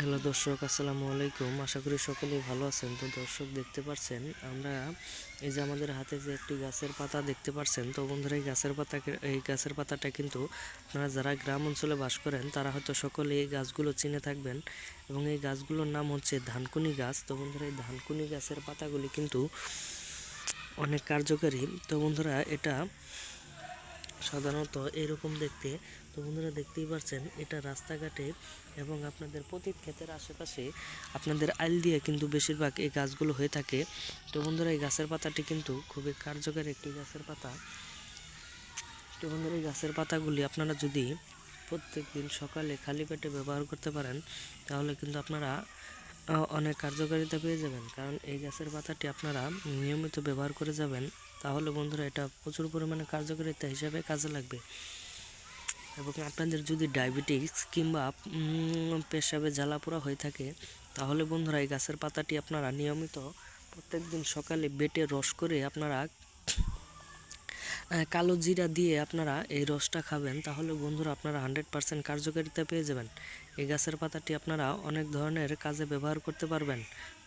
Hello দর্শক, আসসালামু আলাইকুম। আশা করি সকলেই ভালো আছেন। তো দর্শক, দেখতে পাচ্ছেন আমরা এই যে আমাদের হাতে যে একটি গাছের পাতা দেখতে পাচ্ছেন তো বন্ধুরা, এই গাছের পাতা এই গাছের পাতাটা কিন্তু আপনারা যারা গ্রাম অঞ্চলে বাস করেন, তারা হয়তো সকলে এই গাছগুলো চিনে থাকবেন এবং এই গাছগুলোর নাম হচ্ছে ধানকুনি গাছ। তো বন্ধুরা, এই ধানকুনি গাছের পাতাগুলি কিন্তু অনেক কার্যকারী। তো বন্ধুরা, এটা সাধারণত এরকম দেখতে। তো বন্ধুরা দেখতেই পাচ্ছেন এটা রাস্তাঘাটে এবং আপনাদের পতিত ক্ষেতের আশেপাশে আপনাদের আইল দিয়ে কিন্তু বেশিরভাগ এই গাছগুলো হয়ে থাকে। তো বন্ধুরা, এই গাছের পাতাটি কিন্তু খুবই কার্যকর একটি গাছের পাতা। তো বন্ধুরা, এই গাছের পাতাগুলি আপনারা যদি প্রত্যেক দিন সকালে খালি পেটে ব্যবহার করতে পারেন, তাহলে কিন্তু আপনারা অনেক কার্যকারিতা পেয়ে যাবেন। কারণ এই গাছের পাতাটি আপনারা নিয়মিত ব্যবহার করে যাবেন। তাহলে বন্ধুরা এটা প্রচুর পরিমাণে কার্যকারিতা হিসাবে কাজে লাগবে। এবং আপনাদের যদি ডায়াবেটিস কিংবা পেশাবে জ্বালাপোড়া হয়ে থাকে, তাহলে বন্ধুরা এই গাছের পাতাটি আপনারা নিয়মিত প্রত্যেকদিন সকালে বেটে রস করে আপনারা কালো জিরা দিয়ে আপনারা এই রসটা খাবেন, তাহলে বন্ধুরা আপনারা হান্ড্রেড পার্সেন্ট কার্যকারিতা পেয়ে যাবেন। এই গাছের পাতাটি আপনারা অনেক ধরনের কাজে ব্যবহার করতে পারবেন।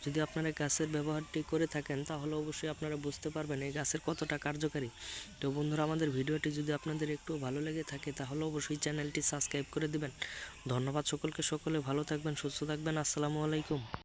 যদি আপনারা গাছের ব্যবহারটি করে থাকেন, তাহলে অবশ্যই আপনারা বুঝতে পারবেন এই গাছের কতটা কার্যকারী। তো বন্ধুরা, আমাদের ভিডিওটি যদি আপনাদের একটু ভালো লেগে থাকে, তাহলে অবশ্যই চ্যানেলটি সাবস্ক্রাইব করে দিবেন। ধন্যবাদ সকলকে, সকলে ভালো থাকবেন, সুস্থ থাকবেন। আসসালামু আলাইকুম।